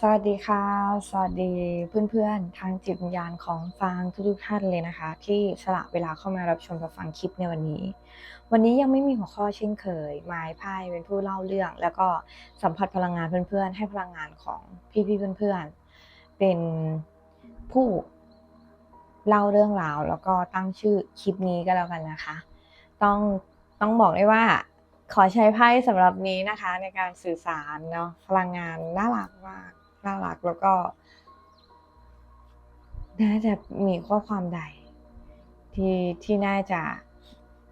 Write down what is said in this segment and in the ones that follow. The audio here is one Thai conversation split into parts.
สวัสดีค่ะ สวัสดีเพื่อนๆ ทางจิตวิญญาณของฟางทุกๆท่านเลยนะคะ ที่สละเวลาเข้ามารับชมรับฟังคลิปในวันนี้ วันนี้ยังไม่มีหัวข้อเช่นเคยไม้ไพ่เป็นผู้เล่าเรื่อง แล้วก็สัมผัสพลังงานเพื่อนๆ ให้พลังงานของพี่ๆเพื่อนๆ เป็นผู้เล่าเรื่องราว แล้วก็ตั้งชื่อคลิปนี้ก็แล้วกันนะคะ ต้องต้องบอกได้ว่าขอใช้ไพ่สำหรับนี้นะคะในการสื่อสารเนาะพลังงานน่ารักมาก น่ารักแล้วก็ น่าจะมีข้อความใด ที่ที่น่าจะ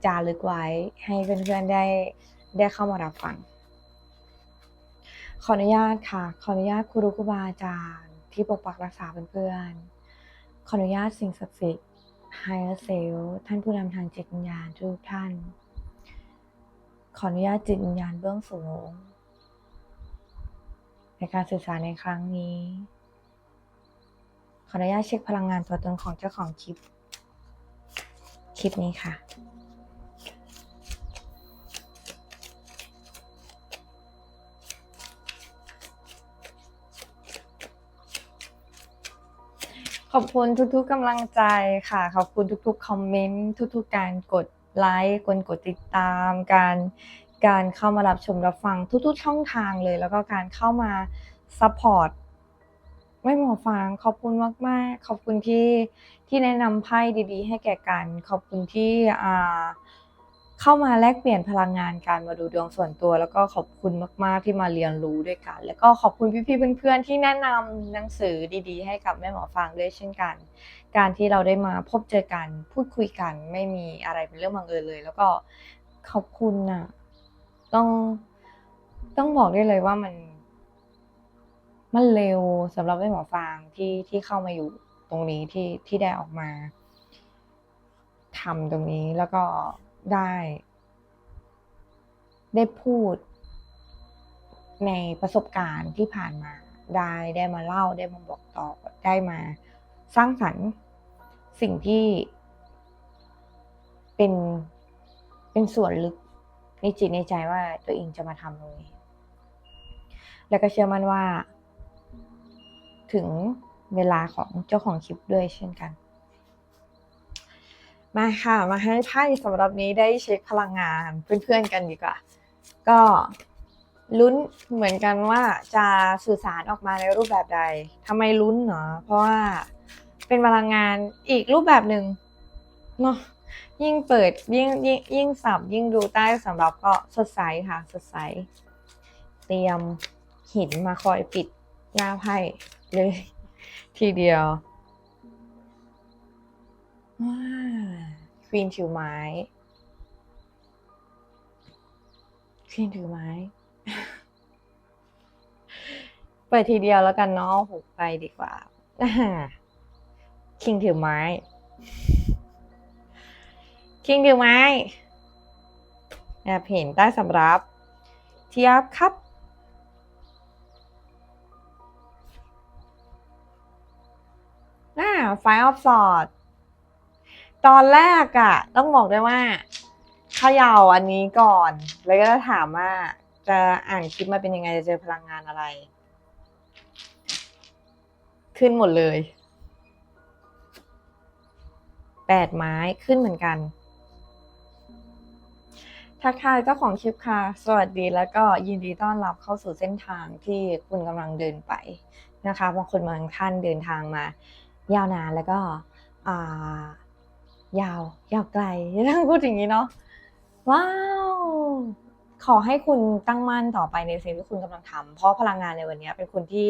จารึกไว้ให้เพื่อนๆได้ได้เข้ามารับฟัง ขออนุญาตค่ะ ขออนุญาตครูรุครูบาอาจารย์ ที่ปกปักรักษาเพื่อนๆ ขออนุญาตสิ่งศักดิ์สิทธิ์ Higher Self ท่านผู้นำทางจิตวิญญาณทุกท่าน ขออนุญาตจิตวิญญาณเบื้องสูง การสื่อสารในครั้งนี้ ขออนุญาตเช็คพลังงานตัวตนของเจ้าของคลิป คลิปนี้ค่ะขอบคุณทุกๆกำลังใจค่ะ ขอบคุณทุกๆคอมเมนต์ ทุกๆการกดไลค์กดกดติดตาม การ การเข้ามารับชมรับฟังทุกๆ ช่องทางเลย แล้วก็การเข้ามาซัพพอร์ตไม่หมอฟังขอบคุณมากๆ ขอบคุณที่ที่แนะนำไพ่ดีๆ ให้แก่กัน ขอบคุณที่อ่าเข้ามาแลกเปลี่ยนพลังงานการมาดูดวงส่วนตัว แล้วก็ขอบคุณมาก ๆ ที่มาเรียนรู้ด้วยกัน แล้วก็ขอบคุณพี่ๆเพื่อนๆที่แนะนำหนังสือดีๆ ให้กับแม่หมอฟังด้วยเช่นกัน การที่เราได้มาพบเจอกันพูดคุยกันไม่มีอะไรเป็นเรื่องบังเอิญเลย แล้วก็ขอบคุณน่ะ ต้องต้องบอกได้เลยว่ามันมันเร็วสำหรับแม่หมอฟางที่ที่เข้ามาอยู่ตรงนี้ที่ที่ได้ออกมาทำตรงนี้แล้วก็ได้ ได้พูดในประสบการณ์ที่ผ่านมา ได้ได้มาเล่าได้มาบอกต่อได้มา สร้างสรรค์สิ่งที่เป็นเป็นส่วนลึก ในจิตในใจว่าตัวเองจะมาทำตรงนี้แล้วก็เชื่อมั่นว่า ถึงเวลาของเจ้าของคลิปด้วยเช่นกัน มาค่ะ มาให้ไพ่สำหรับนี้ได้เช็คพลังงานเพื่อนๆกันดีกว่า ก็ลุ้นเหมือนกันว่าจะสื่อสารออกมาในรูปแบบใดทำไมลุ้นเนาะเพราะว่าเป็นพลังงานอีกรูปแบบหนึ่งเนาะ ยิ่งเปิดยิ่งยิ่งยิ่งสับยิ่งดูใต้สำหรับก็สดใสค่ะสดใส เตรียมหินมาคอยปิดหน้าไพ่เลย ทีเดียวว้าควีนถือไม้ ควีนถือไม้ เปิดทีเดียวแล้วกันเนาะหกไปดีกว่าคิงถือไม้ คิงถือไม้แอบเห็นใต้สำรับเทียบครับอ่าไฟออฟสอด ตอนแรกอะต้องบอกได้ว่าเขย่าอันนี้ก่อน แล้วก็จะถามว่า จะอ่านคลิปมาเป็นยังไง จะเจอพลังงานอะไร ขึ้นหมดเลย แปดไม้ขึ้นเหมือนกัน ทักทายเจ้าของคลิปค่ะ สวัสดีแล้วก็ยินดีต้อนรับเข้าสู่เส้นทางที่คุณกำลังเดินไปนะคะบางคนบางท่านเดินทางมา ยาวนานแล้วก็ายาวยาวไกลต้องพูดอย่างนี้เนาะว้าว ขอให้คุณตั้งมั่นต่อไปในสิ่งที่คุณกำลังทำเพราะพลังงานในวันนี้เป็นคนที่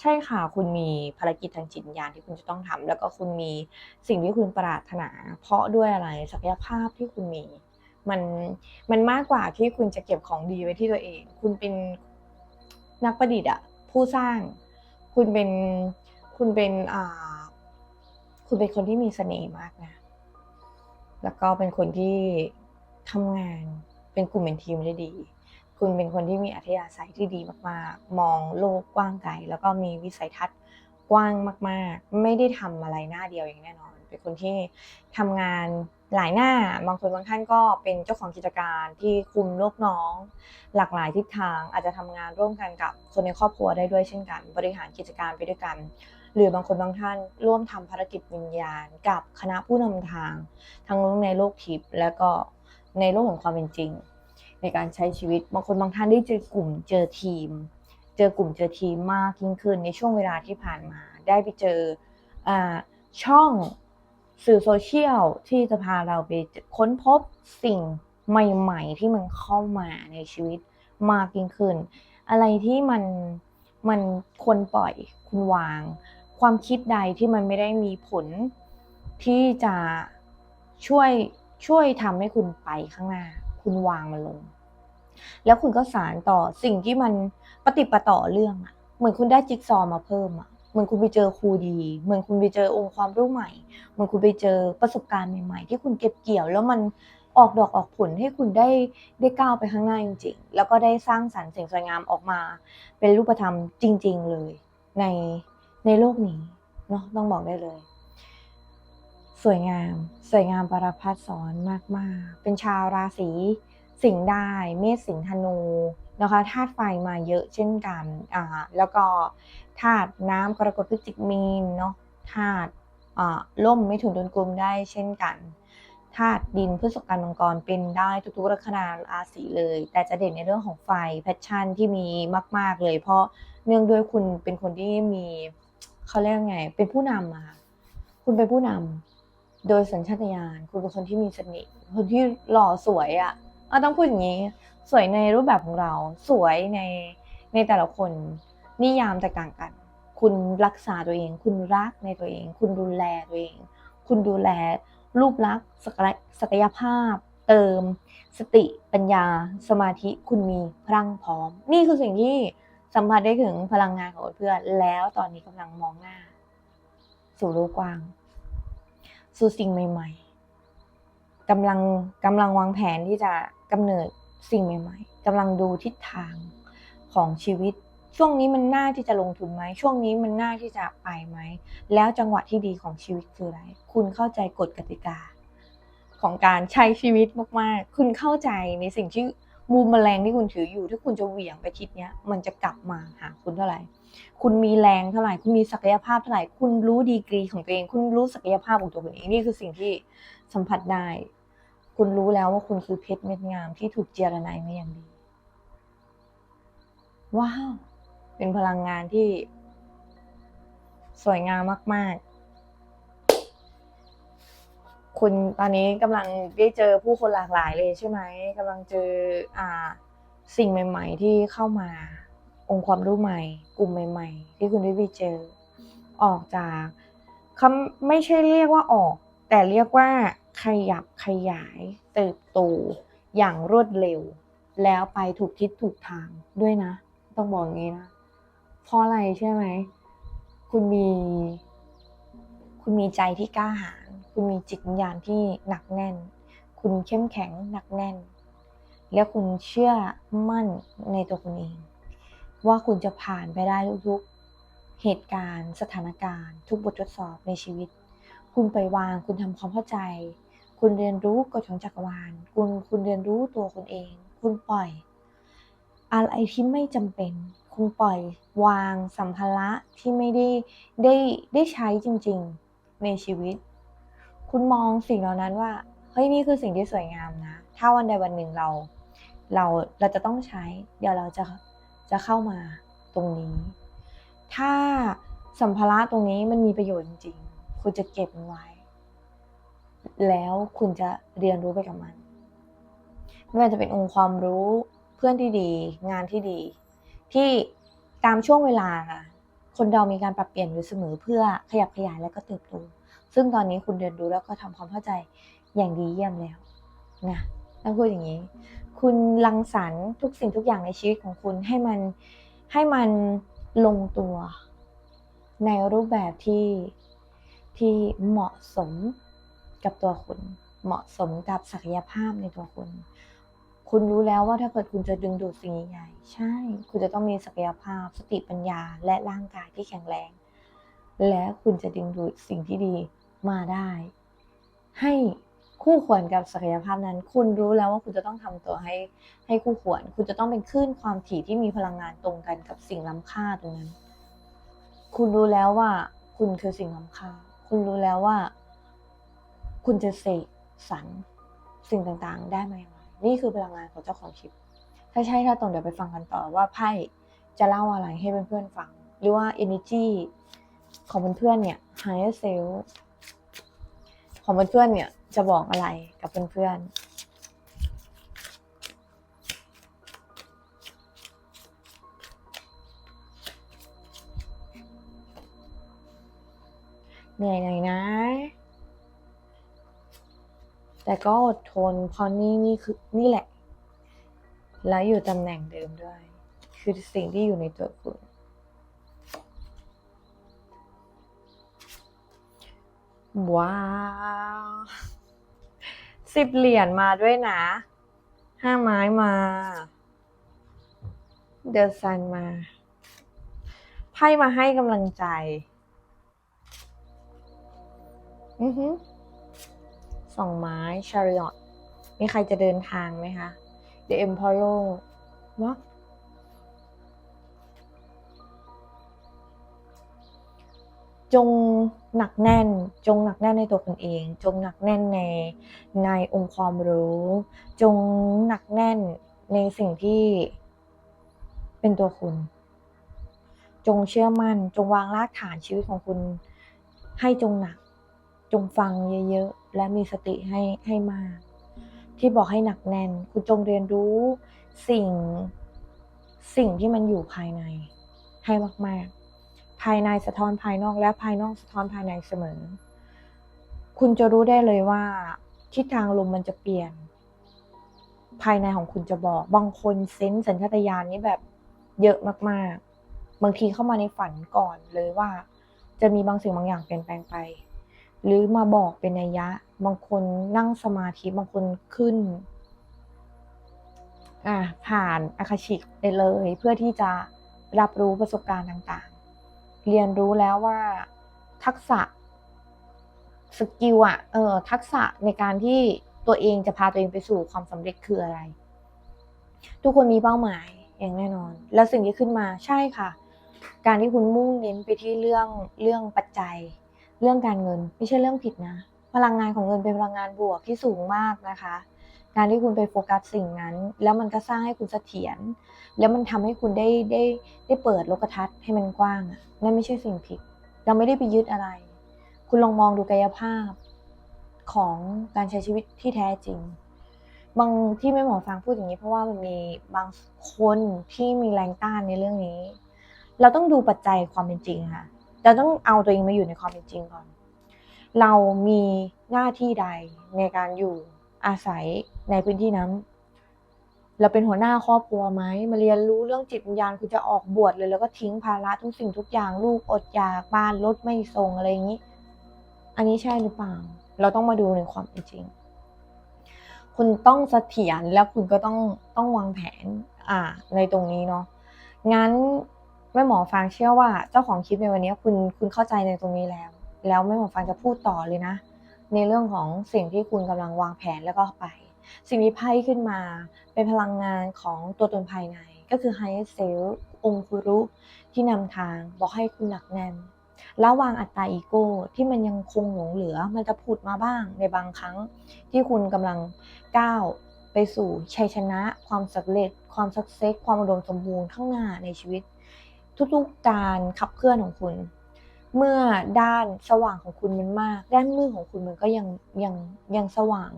ใช่ค่ะ คุณมีภารกิจทางจิตวิญญาณที่คุณจะต้องทำแล้วก็คุณมีสิ่งที่คุณปรารถนา เพราะด้วยอะไรศักยภาพที่คุณมี มันมันมากกว่าที่คุณจะเก็บของดีไว้ที่ตัวเอง คุณเป็นนักประดิษฐ์อะผู้สร้าง คุณเป็นคุณเป็นอ่าคุณเป็นคนที่มีเสน่ห์มากนะ แล้วก็เป็นคนที่ทำงานเป็นกลุ่มเป็นทีมได้ดี คุณเป็นคนที่มีอัธยาศัยที่ดีมากๆ มองโลกกว้างไกลแล้วก็มีวิสัยทัศน์กว้างมาก ๆ ไม่ได้ทำอะไรหน้าเดียวอย่างแน่นอน เป็นคนที่ทำงาน หลายหน้าบางคนบางท่านก็เป็นเจ้าของกิจการที่คุมลูกน้อง หลากหลายทิศทางอาจจะทำงานร่วมกันกับคนในครอบครัวได้ด้วยเช่นกัน บริหารกิจการไปด้วยกัน หรือบางคนบางท่านร่วมทำภารกิจวิญญาณ กับคณะผู้นำทาง ทั้งในโลกทิพย์และก็ในโลกของความเป็นจริง ในการใช้ชีวิตบางคนบางท่านได้เจอกลุ่มเจอทีม เจอกลุ่มเจอทีมมากยิ่งขึ้นในช่วงเวลาที่ผ่านมา ได้ไปเจออช่อง สื่อโซเชียลที่จะพาเราไปค้นพบสิ่งใหม่ ๆ ที่มันเข้ามาในชีวิตมากยิ่งขึ้น อะไรที่มันมันควรปล่อยคุณวาง ความคิดใดที่มันไม่ได้มีผลที่จะช่วยช่วยทำให้คุณไปข้างหน้า คุณวางมันลง แล้วคุณก็สารต่อสิ่งที่มันปฏิปต่อเรื่องอะเหมือนคุณได้จิ๊กซอว์มาเพิ่มอะ มือนคุณไปเจอครูดี เหมือนคุณไปเจอองค์ความรู้ใหม่ เหมือนคุณไปเจอประสบการณ์ใหม่ๆ ที่คุณเก็บเกี่ยว แล้วมันออกดอกออกผลให้คุณได้ได้ก้าวไปข้างหน้าจริง ๆ แล้วก็ได้สร้างสรรค์สิ่งสวยงามออกมา เป็นรูปธรรมจริง ๆ เลย ในในโลกนี้เนาะต้องบอกได้เลย สวยงาม สวยงามประพัดสอนมาก ๆ เป็นชาวราศีสิงห์ได้ เมษสิงห์ธนู นะคะธาตุไฟมาเยอะเช่นกันอ่าแล้วก็ธาตุน้ำกรกฎพฤศจิกมีนเนาะธาตุอ่าล่มไม่ถุนตุนกลุมได้เช่นกันธาตุดินพฤษภกันมังกรเป็นได้ทุกๆลัคนาราศีเลย แต่จะเด่นในเรื่องของไฟแพชชั่นที่มีมาก ๆเลย เพราะเนื่องด้วยคุณเป็นคนที่มีเขาเรียกไง เป็นผู้นำอะค่ะคุณเป็นผู้นำโดยสัญชาตญาณคุณเป็นคนที่มีเสน่ห์คนที่หล่อสวยอะ่ะต้องพูดอย่างนี้ สวยในรูปแบบของเรา สวยในในแต่ละคนนิยามแตกต่างกัน คุณรักษาตัวเอง คุณรักในตัวเอง คุณดูแลตัวเอง คุณดูแลรูปลักษณ์ศักยภาพ เติม สติปัญญา สมาธิคุณมีพลังพร้อม นี่คือสิ่งที่สัมผัสได้ถึงพลังงานของเพื่อนแล้วตอนนี้กำลังมองหน้า สู่โลกกว้าง สู่สิ่งใหม่ ๆกำลังกำลังวางแผนที่จะกำเนิด สิ่งใหม่ ๆกำลังดูทิศทางของชีวิต ช่วงนี้มันน่าที่จะลงทุนไหมช่วงนี้มันน่าที่จะไปไหม แล้วจังหวะที่ดีของชีวิตคืออะไร คุณเข้าใจกฎกติกา ของการใช้ชีวิตมากๆ คุณเข้าใจในสิ่งที่มูมแมลงที่คุณถืออยู่ ถ้าคุณจะเหวี่ยงไปทิศเนี้ยมันจะกลับมาหาคุณเท่าไหร่ คุณมีแรงเท่าไหร่ คุณมีศักยภาพเท่าไหร่ คุณรู้ดีกรีของตัวเอง คุณรู้ศักยภาพของตัวคุณเอง นี่คือสิ่งที่สัมผัสได้ คุณรู้แล้วว่าคุณคือเพชรเม็ดงามที่ถูกเจรนายมาอย่างดี ว้าว เป็นพลังงานที่ สวยงามมาก ๆ คุณตอนนี้กำลังได้เจอผู้คนหลากหลายเลยใช่ไหมกำลังเจออ่าสิ่งใหม่ ๆ ที่เข้ามา องค์ความรู้ใหม่ กลุ่มใหม่ ๆ ที่คุณได้ไปเจอ ออกจากคำไม่ใช่เรียกว่าออก แต่เรียกว่า ขยับขยายเติบโตอย่างรวดเร็ว แล้วไปถูกทิศถูกทางด้วยนะ ต้องบอกอย่างนี้นะ เพราะอะไรใช่ไหม คุณมี คุณมีใจที่กล้าหาญคุณมีจิตวิญญาณที่หนักแน่น คุณเข้มแข็งหนักแน่น แล้วคุณเชื่อมั่นในตัวคุณเอง ว่าคุณจะผ่านไปได้ทุกๆเหตุการณ์ สถานการณ์ ทุกบททดสอบในชีวิต คุณไปวางคุณทำความเข้าใจ คุณเรียนรู้กฎของจักรวาล คุณคุณเรียนรู้ตัวคุณเอง คุณปล่อย อะไรที่ไม่จำเป็น คุณปล่อยวางสัมภาระที่ไม่ได้ได้ได้ใช้จริง ๆในชีวิต คุณมองสิ่งเหล่านั้นว่าเฮ้ยนี่คือสิ่งที่สวยงามนะ ถ้าวันใดวันหนึ่งเรา เราเราจะต้องใช้ เดี๋ยวเราจะจะเข้ามาตรงนี้ ถ้าสัมภาระตรงนี้มันมีประโยชน์จริงๆ คุณจะเก็บมันไว้ แล้วคุณจะเรียนรู้ไปกับมัน ไม่ว่าจะเป็นองค์ความรู้เพื่อนที่ดี งานที่ดี ที่ตามช่วงเวลาค่ะคนเรามีการปรับเปลี่ยนอยู่เสมอเพื่อขยับขยายและก็เติบโตซึ่งตอนนี้คุณเรียนรู้แล้วก็ทำความเข้าใจอย่างดีเยี่ยมแล้วนะต้องพูดอย่างนี้ คุณรังสรรค์ทุกสิ่งทุกอย่างในชีวิตของคุณให้มันให้มันลงตัว ในรูปแบบที่ที่เหมาะสม กับตัวคุณ เหมาะสมกับศักยภาพในตัวคุณ คุณรู้แล้วว่าถ้าเกิดคุณจะดึงดูดสิ่งใหญ่ใช่ คุณจะต้องมีศักยภาพ สติปัญญา และร่างกายที่แข็งแรง และคุณจะดึงดูดสิ่งที่ดีมาได้ ให้คู่ควรกับศักยภาพนั้น คุณรู้แล้วว่าคุณจะต้องทำตัวให้ให้คู่ควร คุณจะต้องเป็นคลื่นความถี่ที่มีพลังงานตรงกันกับสิ่งล้ำค่าตรงนั้น คุณรู้แล้วว่า คุณคือสิ่งล้ำค่า คุณรู้แล้วว่า คุณจะเสกสรรสิ่งต่างๆ ได้มาอย่างไรนี่คือพลังงานของเจ้าของคลิป ถ้าใช่ถ้าตรงเดี๋ยวไปฟังกันต่อว่าไพ่จะเล่าอะไรให้เพื่อนๆฟัง หรือว่า energy ของเพื่อนๆเนี่ย higher self ของเพื่อนๆเนี่ยจะบอกอะไรกับเพื่อนๆเหนื่อยหน่อยนะ แต่ก็อดทนเพราะนี่นี่คือนี่แหละ และอยู่ตำแหน่งเดิมด้วย คือสิ่งที่อยู่ในตัวคุณว้าวสิบเหรียญมาด้วยนะ ห้าไม้มา เดอะซันมา ไพ่มาให้กำลังใจ อือฮึ สองไม้ชาริออตมีใครจะเดินทางไหมคะ The Emperor วะจงหนักแน่น จงหนักแน่นในตัวคุณเอง จงหนักแน่นในในองค์ความรู้ จงหนักแน่นในสิ่งที่เป็นตัวคุณ จงเชื่อมั่น จงวางรากฐานชีวิตของคุณ ให้จงหนัก จงฟังเยอะๆ และมีสติให้ให้มาก ที่บอกให้หนักแน่น คุณจงเรียนรู้สิ่งสิ่งที่มันอยู่ภายใน ให้มาก ๆ ภายในสะท้อนภายนอกและภายนอกสะท้อนภายในเสมอ คุณจะรู้ได้เลยว่าทิศทางลมมันจะเปลี่ยน ภายในของคุณจะบอก บางคนเซนส์สัญชาตญาณนี้แบบเยอะมาก ๆ บางทีเข้ามาในฝันก่อนเลยว่า จะมีบางสิ่งบางอย่างเปลี่ยนแปลงไป หรือมาบอกเป็นนัยยะ บางคนนั่งสมาธิบางคนขึ้น อ่าผ่านอาคาชิกไปเลย เพื่อที่จะรับรู้ประสบการณ์ต่างๆ เรียนรู้แล้วว่าทักษะสกิลอะเออทักษะในการที่ตัวเองจะพาตัวเองไปสู่ความสำเร็จคืออะไร ทุกคนมีเป้าหมายอย่างแน่นอน แล้วสิ่งที่ขึ้นมาใช่ค่ะ การที่คุณมุ่งเน้นไปที่เรื่องเรื่องปัจจัย เรื่องการเงินไม่ใช่เรื่องผิดนะ พลังงานของเงินเป็นพลังงานบวกที่สูงมากนะคะ การที่คุณไปโฟกัสสิ่งนั้น แล้วมันก็สร้างให้คุณเสถียรแล้วมันทำให้คุณได้ได้ได้เปิดโลกทัศน์ให้มันกว้างอะนั่นไม่ใช่สิ่งผิด เราไม่ได้ไปยึดอะไร คุณลองมองดูกายภาพของการใช้ชีวิตที่แท้จริง บางที่ไม่หมอฟังพูดอย่างนี้เพราะว่ามันมีบางคนที่มีแรงต้านในเรื่องนี้ เราต้องดูปัจจัยความเป็นจริงค่ะ เราต้องเอาตัวเองมาอยู่ในความเป็นจริงก่อน เรามีหน้าที่ใดในการอยู่อาศัยในพื้นที่นั้น เราเป็นหัวหน้าครอบครัวไหม มาเรียนรู้เรื่องจิตวิญญาณคุณจะออกบวชเลย แล้วก็ทิ้งภาระทุกสิ่งทุกอย่างลูกอดอยากบ้านรถไม่ส่งอะไรอย่างนี้ อันนี้ใช่หรือเปล่า เราต้องมาดูในความเป็นจริง คุณต้องเสถียรแล้วคุณก็ต้องต้องวางแผน อ่า ในตรงนี้เนาะงั้น แม่หมอฟางเชื่อว่าเจ้าของคลิปในวันนี้คุณคุณเข้าใจในตรงนี้แล้ว แล้วแม่หมอฟางจะพูดต่อเลยนะ ในเรื่องของสิ่งที่คุณกำลังวางแผนแล้วก็ไป สิ่งที่ไพ่ขึ้นมาเป็นพลังงานของตัวตนภายใน ก็คือ higher self องคุรุที่นำทางบอกให้คุณหนักแน่นแล้ววางอัตตาอีโก้ที่มันยังคงหลงเหลือ มันจะผุดมาบ้างในบางครั้งที่คุณกำลังก้าวไปสู่ชัยชนะ ความสำเร็จ ความสักเซสความอุดมสมบูรณ์ข้างหน้าในชีวิต ทุกๆการขับเคลื่อนของคุณ เมื่อด้านสว่างของคุณมันมาก ด้านมืดของคุณมันก็ยังยังยังสว่าง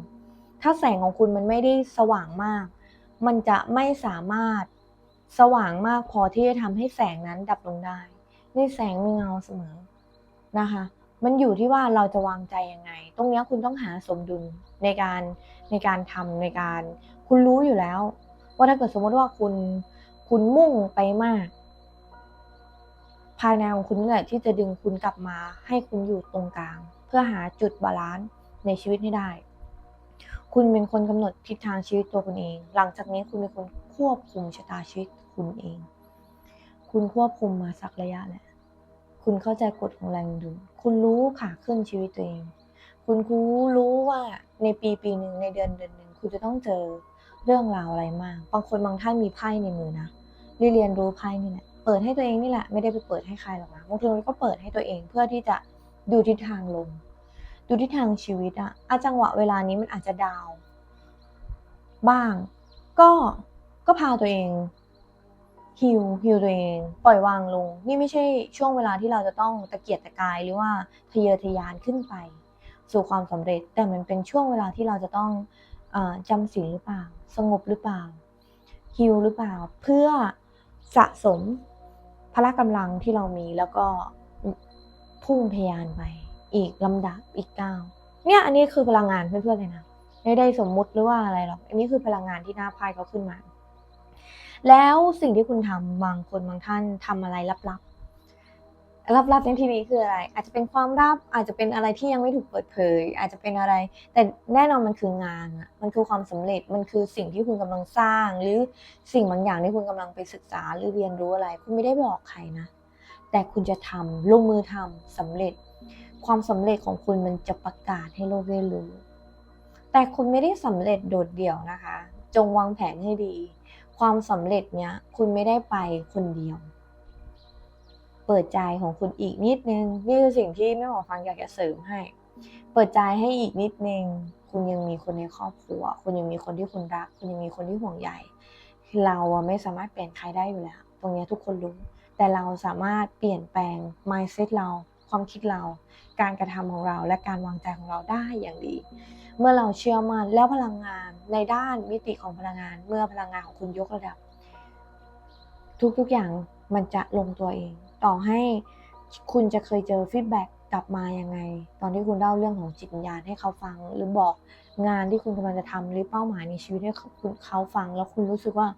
ถ้าแสงของคุณมันไม่ได้สว่างมาก มันจะไม่สามารถสว่างมากพอที่จะทำให้แสงนั้นดับลงได้ นี่แสงมีเงาเสมอนะคะ มันอยู่ที่ว่าเราจะวางใจยังไง ตรงนี้คุณต้องหาสมดุลในการในการทำในการ คุณรู้อยู่แล้ว ว่าถ้าเกิดสมมติว่าคุณคุณมุ่งไปมาก ภายในของคุณนี่แหละที่จะดึงคุณกลับมา ให้คุณอยู่ตรงกลาง เพื่อหาจุดบาลานซ์ในชีวิตให้ได้ คุณเป็นคนกำหนดทิศทางชีวิตตัวคุณเอง หลังจากนี้คุณเป็นคนควบคุมชะตาชีวิตคุณเอง คุณควบคุมมาสักระยะแล้วคุณเข้าใจกฎของแรงดึงคุณรู้ขาขึ้นชีวิตตัวเอง คุณคูรู้ว่าในปีปีหนึ่งในเดือนเดือนหนึ่งคุณจะต้องเจอเรื่องราวอะไรมาก บางคนบางท่านมีไพ่ในมือนะเรียนรู้ไพ่นี่แหละ เปิดให้ตัวเองนี่แหละไม่ได้ไปเปิดให้ใครหรอกนะบางทีเราก็เปิดให้ตัวเองเพื่อที่จะดูทิศทางลมดูทิศทางชีวิตอะอะจังหวะเวลานี้มันอาจจะดาว บ้าง ก็ก็พาตัวเองฮิวฮิวตัวเอง ปล่อยวางลง นี่ไม่ใช่ช่วงเวลาที่เราจะต้องตะเกียกตะกายหรือว่าทะเยอทะยานขึ้นไป สู่ความสำเร็จ แต่มันเป็นช่วงเวลาที่เราจะต้องออจำศีลหรือเปล่า สงบหรือเปล่าฮิวหรือเปล่า เพื่อสะสม พละกำลังที่เรามีแล้วก็พุ่งทะยานไป อีกลำดับอีกก้าวเนี่ยอันนี้คือพลังงานเพื่อนๆเลยนะไม่ได้สมมุติหรือว่าอะไรหรอกอันนี้คือพลังงานที่หน้าไพ่เขาขึ้นมา แล้วสิ่งที่คุณทำบางคนบางท่านทำอะไรลับ ลับๆในที่นี้คืออะไร อาจจะเป็นความลับอาจจะเป็นอะไรที่ยังไม่ถูกเปิดเผย อาจจะเป็นอะไร แต่แน่นอนมันคืองานอะมันคือความสำเร็จมันคือสิ่งที่คุณกำลังสร้าง หรือสิ่งบางอย่างที่คุณกำลังไปศึกษาหรือเรียนรู้อะไร คุณไม่ได้บอกใครนะ แต่คุณจะทำลงมือทำสำเร็จ ความสำเร็จของคุณมันจะประกาศให้โลกได้รู้ แต่คุณไม่ได้สำเร็จโดดเดี่ยวนะคะ จงวางแผนให้ดี ความสำเร็จเนี้ยคุณไม่ได้ไปคนเดียว เปิดใจของคุณอีกนิดนึง นี่คือสิ่งที่แม่หมอฟังอยากจะเสริมให้ เปิดใจให้อีกนิดนึง คุณยังมีคนในครอบครัว คุณยังมีคนที่คุณรัก คุณยังมีคนที่ห่วงใยเราไม่สามารถเปลี่ยนใครได้อยู่แล้ว ตรงนี้ทุกคนรู้ แต่เราสามารถเปลี่ยนแปลง mindset เรา ความคิดเรา การกระทำของเรา และการวางใจของเราได้อย่างดี เมื่อเราเชื่อมั่นแล้วพลังงานในด้านมิติของพลังงาน เมื่อพลังงานของคุณยกระดับ ทุกๆอย่างมันจะลงตัวเอง ต่อให้คุณจะเคยเจอฟีดแบ็กกลับมายังไง ตอนที่คุณเล่าเรื่องของจิตวิญญาณให้เขาฟัง หรือบอกงานที่คุณกำลังจะทำหรือเป้าหมายในชีวิตให้เขาคุณเขาฟัง แล้วคุณรู้สึกว่า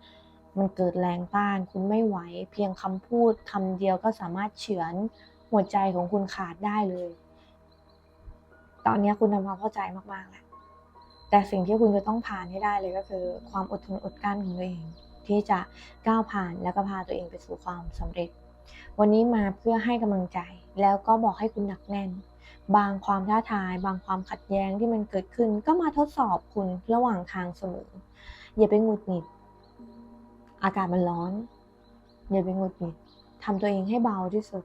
มันเกิดแรงต้าน คุณไม่ไหว เพียงคำพูดคำเดียวก็สามารถเฉือนหัวใจของคุณขาดได้เลย ตอนนี้คุณทำความเข้าใจมากๆแล้วแต่สิ่งที่คุณจะต้องผ่านให้ได้เลยก็คือ ความอดทนอดกลั้นของตัวเอง ที่จะก้าวผ่านแล้วก็พาตัวเองไปสู่ความสำเร็จ วันนี้มาเพื่อให้กำลังใจ แล้วก็บอกให้คุณหนักแน่น บางความท้าทาย บางความขัดแย้งที่มันเกิดขึ้น ก็มาทดสอบคุณระหว่างทางเสมอ อย่าไปหงุดหงิด อากาศมันร้อน อย่าไปหงุดหงิดทำตัวเองให้เบาที่สุด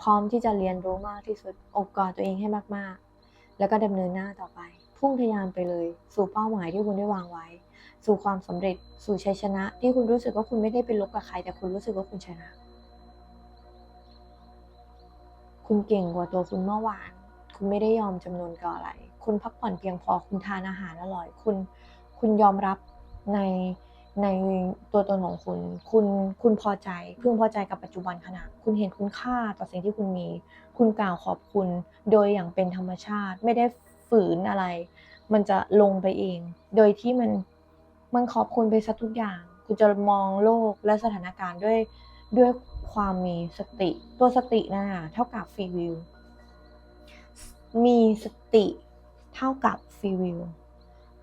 พร้อมที่จะเรียนรู้มากที่สุด อบกอดตัวเองให้มากๆ แล้วก็ดำเนินหน้าต่อไป พุ่งทะยานไปเลย สู่เป้าหมายที่คุณได้วางไว้ สู่ความสำเร็จ สู่ชัยชนะ ที่คุณรู้สึกว่าคุณไม่ได้ไปลบกับใคร แต่คุณรู้สึกว่าคุณชนะ คุณเก่งกว่าตัวคุณเมื่อวาน คุณไม่ได้ยอมจำนวนกับอะไร คุณพักผ่อนเพียงพอ คุณทานอาหารอร่อย คุณ คุณยอมรับในในตัวตนของคุณ คุณ คุณพอใจ พึงพอใจกับปัจจุบันขณะ คุณเห็นคุณค่าต่อสิ่งที่คุณมี คุณกล่าวขอบคุณ โดยอย่างเป็นธรรมชาติ ไม่ได้ฝืนอะไร มันจะลงไปเอง โดยที่มัน มันขอบคุณไปซะทุกอย่าง คุณจะมองโลกและสถานการณ์ด้วย ด้วย ความมีสติ ตัวสตินะเท่ากับฟรีวิวมีสติเท่ากับฟรีวิว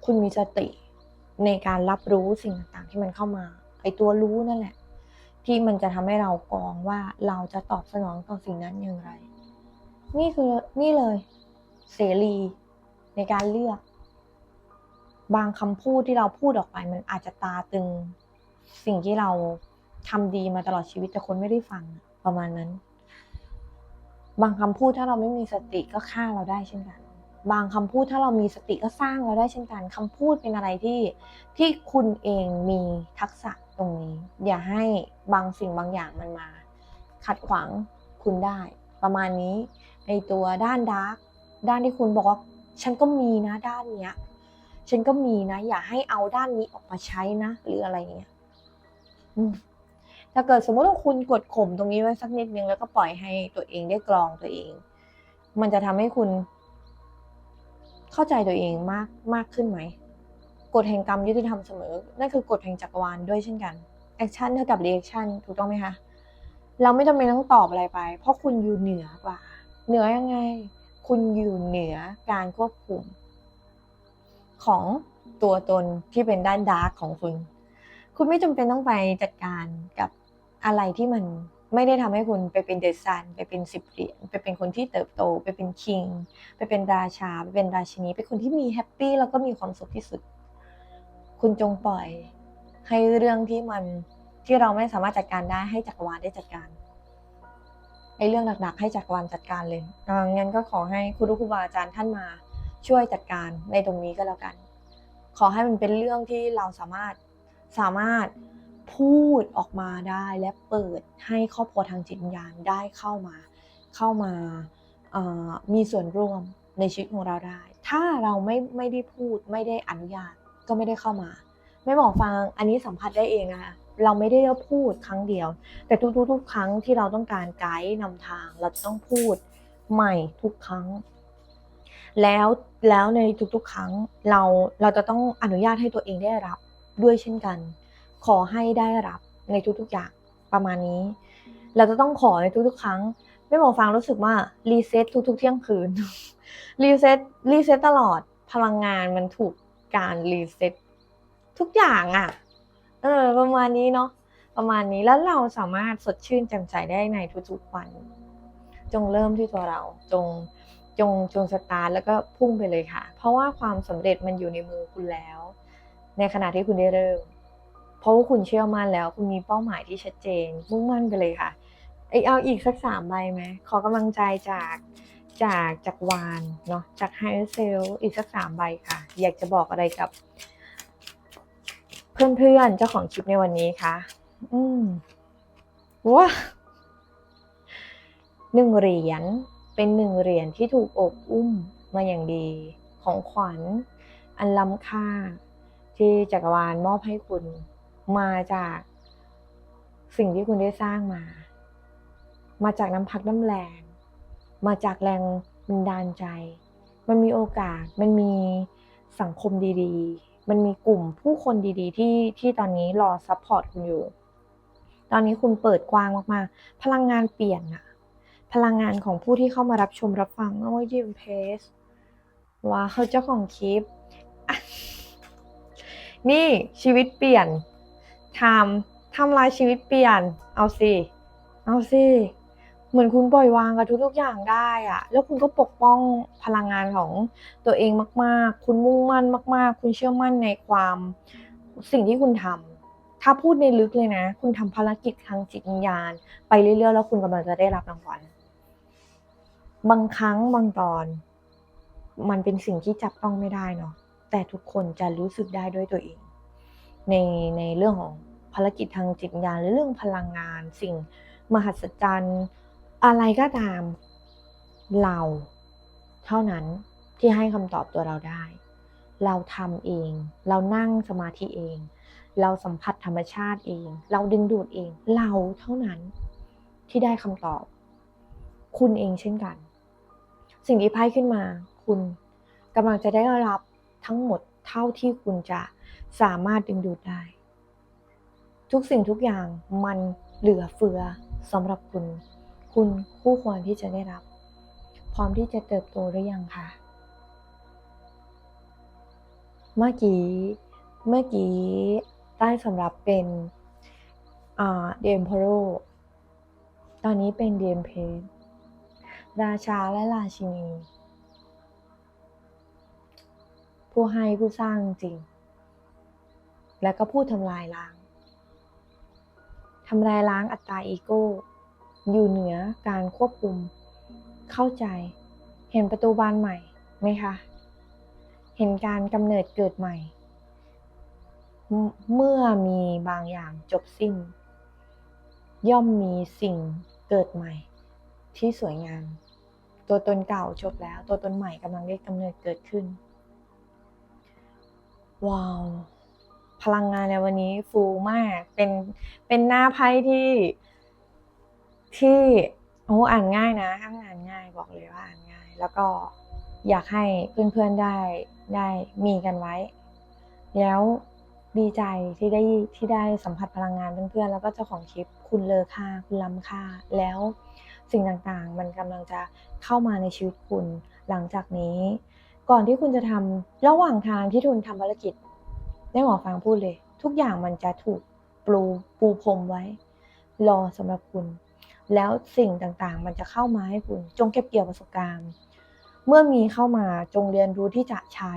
คุณมีสติในการรับรู้สิ่งต่างๆที่มันเข้ามาไอตัวรู้นั่นแหละ ที่มันจะทำให้เรากองว่าเราจะตอบสนองต่อสิ่งนั้นอย่างไร นี่คือนี่เลย เสรีในการเลือก บางคำพูดที่เราพูดออกไป มันอาจจะตาตึงสิ่งที่เรา ทำดีมาตลอดชีวิตแต่คนไม่ได้ฟังประมาณนั้น บางคำพูดถ้าเราไม่มีสติก็ฆ่าเราได้เช่นกัน บางคำพูดถ้าเรามีสติก็สร้างเราได้เช่นกันคำพูดเป็นอะไรที่ที่คุณเองมีทักษะตรงนี้ อย่าให้บางสิ่งบางอย่างมันมา ขัดขวางคุณได้ ประมาณนี้ในตัวด้านดาร์กด้านที่คุณบอกว่าฉันก็มีนะด้านเนี้ยฉันก็มีนะ อย่าให้เอาด้านนี้ออกมาใช้นะ หรืออะไรเงี้ย อืม ถ้าเกิดสมมติว่าคุณกดข่มตรงนี้ไว้สักนิดนึงแล้วก็ปล่อยให้ตัวเองได้กรองตัวเอง มันจะทำให้คุณ เข้าใจตัวเองมากมากขึ้นไหมกฎแห่งกรรมยุติธรรมเสมอ นั่นคือกฎแห่งจักรวาลด้วยเช่นกันแอคชั่นเท่ากับรีแอคชั่นถูกต้องไหมคะ เราไม่จำเป็นต้องตอบอะไรไป เพราะคุณอยู่เหนือกว่า เหนือยังไง คุณอยู่เหนือการควบคุม ของตัวตนที่เป็นด้านดาร์กของคุณ คุณไม่จำเป็นต้องไปจัดการกับ อะไรที่มันไม่ได้ทำให้คุณไปเป็นเดซันไปเป็นสิบเหรียญไปเป็นคนที่เติบโต ไปเป็นคิง ไปเป็นราชา ไปเป็นราชินี เป็นคนที่มีแฮปปี้แล้วก็มีความสุขที่สุด คุณจงปล่อยให้เรื่องที่มันที่เราไม่สามารถจัดการได้ให้จักรวาลได้จัดการไอ้เรื่องหนักๆให้จักรวาลจัดการเลยงั้นก็ขอให้ครูครูบาอาจารย์ท่านมาช่วยจัดการในตรงนี้ก็แล้วกัน ขอให้มันเป็นเรื่องที่เราสามารถสามารถ พูดออกมาได้และเปิดให้ครอบครัวทางจิตวิญญาณได้เข้ามาเข้ามามีส่วนร่วมในชีวิตของเราได้ ถ้าเราไม่ไม่ได้พูดไม่ได้อนุญาตก็ไม่ได้เข้ามา ไม่บอกฟังอันนี้สัมผัสได้เองนะคะเราไม่ได้พูดครั้งเดียว แต่ทุกๆทุกครั้งที่เราต้องการไกด์นำทาง เราต้องพูดใหม่ทุกครั้ง แล้วแล้วในทุกๆ ครั้งเราเราจะต้องอนุญาตให้ตัวเองได้รับด้วยเช่นกัน ขอให้ได้รับในทุกๆอย่างประมาณนี้ เราจะต้องขอในทุกๆ ครั้งไม่บอกฟังรู้สึกว่ารีเซ็ตทุกๆ เที่ยงคืนรีเซ็ตรีเซ็ตตลอดพลังงานมันถูกการรีเซ็ตทุกอย่างอะ่ะเออประมาณนี้เนาะประมาณนี้แล้วเราสามารถสดชื่นแจ่มใสได้ในทุกๆวัน จงเริ่มที่ตัวเราจงจงจงสตาร์ทแล้วก็พุ่งไปเลยค่ะ เพราะว่าความสำเร็จมันอยู่ในมือคุณแล้ว ในขณะที่คุณได้เริ่ม ราะว่าคุณเชื่อมั่นแล้ว คุณมีเป้าหมายที่ชัดเจน มุ่งมั่นไปเลยค่ะไอเอาอีกสักสามใบไหมขอกำลังใจจากจากจากวานเนาะจากไฮเซลอีกสักสามใบค่ะ อยากจะบอกอะไรกับ เพื่อนๆเจ้าของคลิปในวันนี้คะอืมว้าหนึ่งเหรียญเป็นหนึ่งเหรียญที่ถูกอบอุ้มมาอย่างดีของขวัญอันล้ำค่าที่จักรวาลมอบให้คุณ มาจากสิ่งที่คุณได้สร้างมา มาจากน้ำพักน้ำแรง มาจากแรงบันดาลใจ มันมีโอกาส มันมีสังคมดีๆ มันมีกลุ่มผู้คนดีๆ ที่ที่ตอนนี้รอซัพพอร์ตคุณอยู่ ตอนนี้คุณเปิดกว้างมากๆ พลังงานเปลี่ยนอะพลังงานของผู้ที่เข้ามารับชมรับฟังโอ้ยดิมเพสว้าเขาเจ้าของคลิป นี่ชีวิตเปลี่ยน ทำทำลายชีวิตเปลี่ยน เอาสิ เอาสิ เหมือนคุณปล่อยวางกับทุกๆอย่างได้อะแล้วคุณก็ปกป้องพลังงานของตัวเองมาก ๆ คุณมุ่งมั่นมาก ๆ คุณเชื่อมั่นในความสิ่งที่คุณทำ ถ้าพูดในลึกเลยนะ คุณทำภารกิจทางจิตวิญญาณ ไปเรื่อย ๆ แล้วคุณกำลังจะได้รับรางวัล บางครั้งบางตอน มันเป็นสิ่งที่จับต้องไม่ได้เนาะ แต่ทุกคนจะรู้สึกได้ด้วยตัวเอง ในในเรื่องของ ภารกิจทางจิตวิญญาณหรือเรื่องพลังงาน สิ่งมหัศจรรย์ อะไรก็ตาม เราเท่านั้นที่ให้คำตอบตัวเราได้ เราทำเอง เรานั่งสมาธิเอง เราสัมผัสธรรมชาติเอง เราดึงดูดเอง เราเท่านั้นที่ได้คำตอบ คุณเองเช่นกัน สิ่งที่ไพ่ขึ้นมา คุณกำลังจะได้รับทั้งหมดเท่าที่คุณจะสามารถดึงดูดได้ ทุกสิ่งทุกอย่างมันเหลือเฟือสำหรับคุณ คุณคู่ควรที่จะได้รับ พร้อมที่จะเติบโตหรือยังคะเมื่อกี้เมื่อกี้ใต้สำหรับเป็นอาเดมพโรตอนนี้เป็นเดมเพนราชาและราชินี ผู้ให้ผู้สร้างจริง แล้วก็ผู้ทำลายล้าง ทำลายล้างอัตตาอีโก้ อยู่เหนือการควบคุม เข้าใจ เห็นประตูบานใหม่ไหมคะ เห็นการกำเนิดเกิดใหม่ เมื่อมีบางอย่างจบสิ้น ย่อมมีสิ่งเกิดใหม่ ที่สวยงาม ตัวตนเก่าจบแล้ว ตัวตนใหม่กำลังได้กำเนิดเกิดขึ้น ว้าว พลังงานในวันนี้ฟูมาก เป็นเป็นหน้าไพ่ที่ที่โอ้อ่านง่ายนะอ่านง่ายบอกเลยว่าอ่านง่าย แล้วก็อยากให้เพื่อนๆได้ได้มีกันไว้ แล้วดีใจที่ได้ที่ได้สัมผัสพลังงานเพื่อนๆแล้วก็เจ้าของคลิปคุณเลอค่า คุณล้ำค่า แล้วสิ่งต่างๆ มันกำลังจะเข้ามาในชีวิตคุณหลังจากนี้ ก่อนที่คุณจะทำระหว่างทางที่คุณทำภารกิจ ได้หมอฟังพูดเลย ทุกอย่างมันจะถูกปูปูพรมไว้ รอสำหรับคุณ แล้วสิ่งต่างๆ มันจะเข้ามาให้คุณ จงเก็บเกี่ยวประสบการณ์ เมื่อมีเข้ามาจงเรียนรู้ที่จะใช้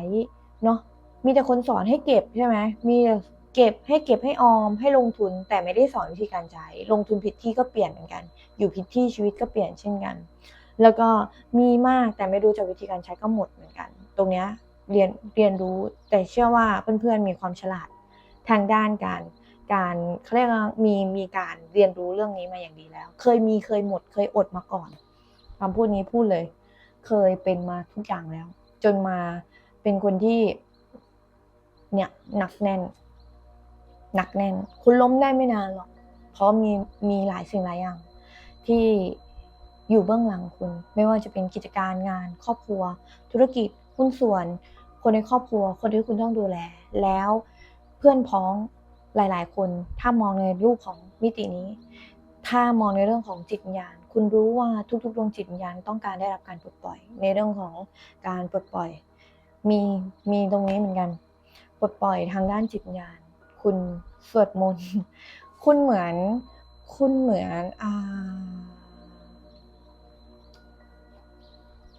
เนาะมีแต่คนสอนให้เก็บใช่ไหมมีเก็บให้เก็บให้ออมให้ลงทุนแต่ไม่ได้สอนวิธีการใช้ลงทุนผิดที่ก็เปลี่ยนเหมือนกัน อยู่ผิดที่ชีวิตก็เปลี่ยนเช่นกัน แล้วก็มีมากแต่ไม่รู้จักวิธีการใช้ก็หมดเหมือนกัน ตรงเนี้ย เรียนเรียนรู้แต่เชื่อว่าเพื่อนๆมีความฉลาดทางด้านการการเขาเรียกว่ามีมีการเรียนรู้เรื่องนี้มาอย่างดีแล้ว เคยมีเคยหมด เคยอดมาก่อนคำพูดนี้พูดเลย เคยเป็นมาทุกอย่างแล้ว จนมาเป็นคนที่เนี่ยหนักแน่นหนักแน่น คุณล้มได้ไม่นานหรอก เพราะมีมีหลายสิ่งหลายอย่าง ที่อยู่เบื้องหลังคุณ ไม่ว่าจะเป็นกิจการงาน ครอบครัว ธุรกิจหุ้นส่วน คนในครอบครัว คนที่คุณต้องดูแล แล้วเพื่อนพ้องหลาย ๆ คน ถ้ามองในรูปของมิตินี้ ถ้ามองในเรื่องของจิตวิญญาณ คุณรู้ว่าทุกๆดวงจิตวิญญาณต้องการได้รับการปลดปล่อย ในเรื่องของการปลดปล่อย มีมีตรงนี้เหมือนกัน ปลดปล่อยทางด้านจิตวิญญาณ คุณสวดมนต์ คุณเหมือน คุณเหมือนอ่า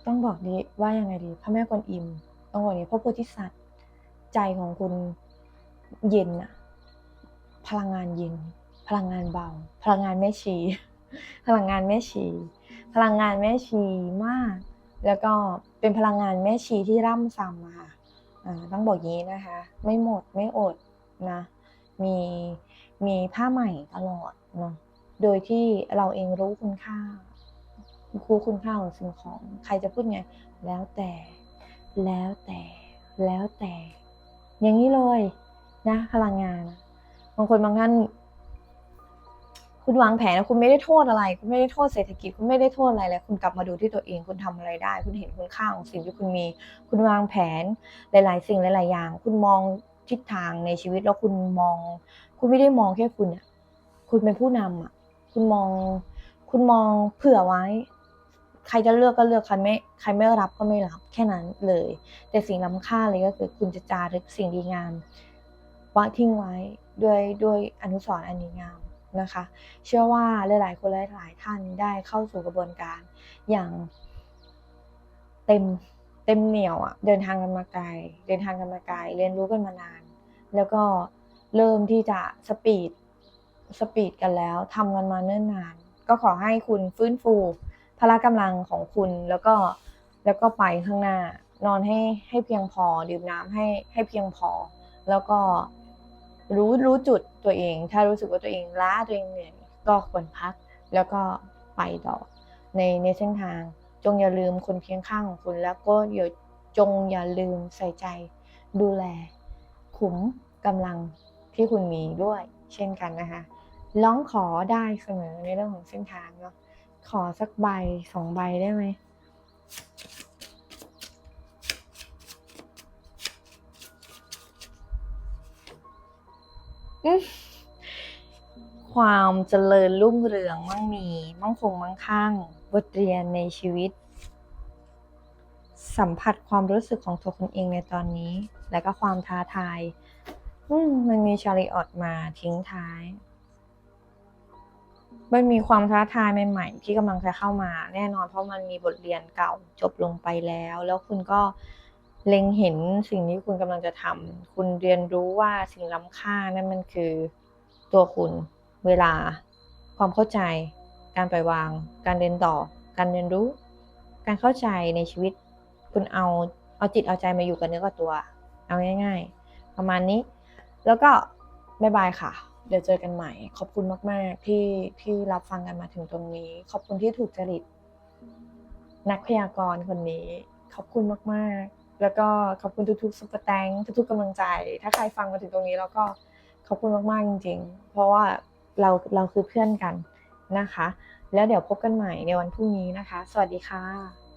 ต้องบอกดีว่ายังไงดีพระแม่กวนอิม ต้องบอกดีพระโพธิสัตว์ ใจของคุณเย็นอะพลังงานเย็น พลังงานเบา พลังงานแม่ชี พลังงานแม่ชี พลังงานแม่ชีมาก แล้วก็เป็นพลังงานแม่ชีที่ร่ำซ้ำค่ะต้องบอกอย่างนี้นะคะ ไม่หมดไม่อดนะมีมีผ้าใหม่ตลอดเนาะโดยที่เราเองรู้คุณค่ารู้คุณค่าของสิ่งของ ใครจะพูดไง แล้วแต่ แล้วแต่แล้วแต่ อย่างนี้เลยนะพลังงานบางคนบางท่านคุณวางแผนนะคุณไม่ได้โทษอะไร คุณไม่ได้โทษเศรษฐกิจคุณไม่ได้โทษอะไรเลยคุณกลับมาดูที่ตัวเอง คุณทำอะไรได้ คุณเห็นคุณค่าของสิ่งที่คุณมี คุณวางแผนหลาย ๆ สิ่งหลาย ๆ อย่าง คุณมองทิศทางในชีวิตแล้วคุณมอง คุณไม่ได้มองแค่คุณอะคุณเป็นผู้นำอะคุณมอง คุณมองเผื่อไว้ ใครจะเลือกก็เลือกใครไม่ใครไม่รับก็ไม่รับแค่นั้นเลย แต่สิ่งล้ำค่าเลยก็คือคุณจะจารึกสิ่งดีงามไว้ทิ้งไว้ด้วยด้วยอนุสรณ์อันดีงามนะคะ เชื่อว่าหลายๆคนหลายๆท่านได้เข้าสู่กระบวนการอย่างเต็มเต็มเหนียวอะเดินทางกันมาไกลเดินทางกันมาไกลเรียนรู้กันมานาน แล้วก็เริ่มที่จะสปีดสปีดกันแล้วทำกันมาเนิ่นนาน ก็ขอให้คุณฟื้นฟู พละกำลังของคุณแล้วก็แล้วก็ไปข้างหน้านอนให้ให้เพียงพอดื่มน้ำให้ให้เพียงพอ แล้วก็รู้รู้จุดตัวเอง ถ้ารู้สึกว่าตัวเองล้าตัวเองเหนื่อยก็ควรพัก แล้วก็ไปต่อในในเส้นทาง จงอย่าลืมคนเคียงข้างของคุณ แล้วก็อย่าจงอย่าลืมใส่ใจ ดูแล ขุมกำลังที่คุณมีด้วย เช่นกันนะคะร้องขอได้เสมอในเรื่องของเส้นทางเนาะ ขอสักใบสองใบได้ไหมอืมความเจริญรุ่งเรืองมั่งมี มั่งคงมั่งคั่งบทเรียนในชีวิต สัมผัสความรู้สึกของตัวคุณเองในตอนนี้ และก็ความท้าทายอืมมันมีชาริออตมาทิ้งท้าย มันมีความท้าทายใหม่ๆ ที่กำลังจะเข้ามา แน่นอนเพราะมันมีบทเรียนเก่าจบลงไปแล้ว แล้วคุณก็เล็งเห็นสิ่งที่คุณกำลังจะทำคุณเรียนรู้ว่าสิ่งล้ำค่านั่นมันคือตัวคุณเวลา ความเข้าใจ การปล่อยวาง การเรียนต่อ การเรียนรู้ การเข้าใจในชีวิต คุณเอาเอาจิตเอาใจมาอยู่กับเนื้อกับตัว เอาง่าย ๆ ประมาณนี้ แล้วก็บายบายค่ะ เดี๋ยวเจอกันใหม่ ขอบคุณมาก ๆ ที่ที่รับฟังกันมาถึงตรงนี้ ขอบคุณที่ถูกจริต นักพยากรณ์คนนี้ ขอบคุณมาก ๆ แล้วก็ขอบคุณทุกๆซุปเปอร์แตงทุกๆกำลังใจ ถ้าใครฟังมาถึงตรงนี้ แล้วก็ขอบคุณมาก ๆ จริง ๆ เพราะว่าเราเราคือเพื่อนกันนะคะ แล้วเดี๋ยวพบกันใหม่ในวันพรุ่งนี้นะคะ สวัสดีค่ะ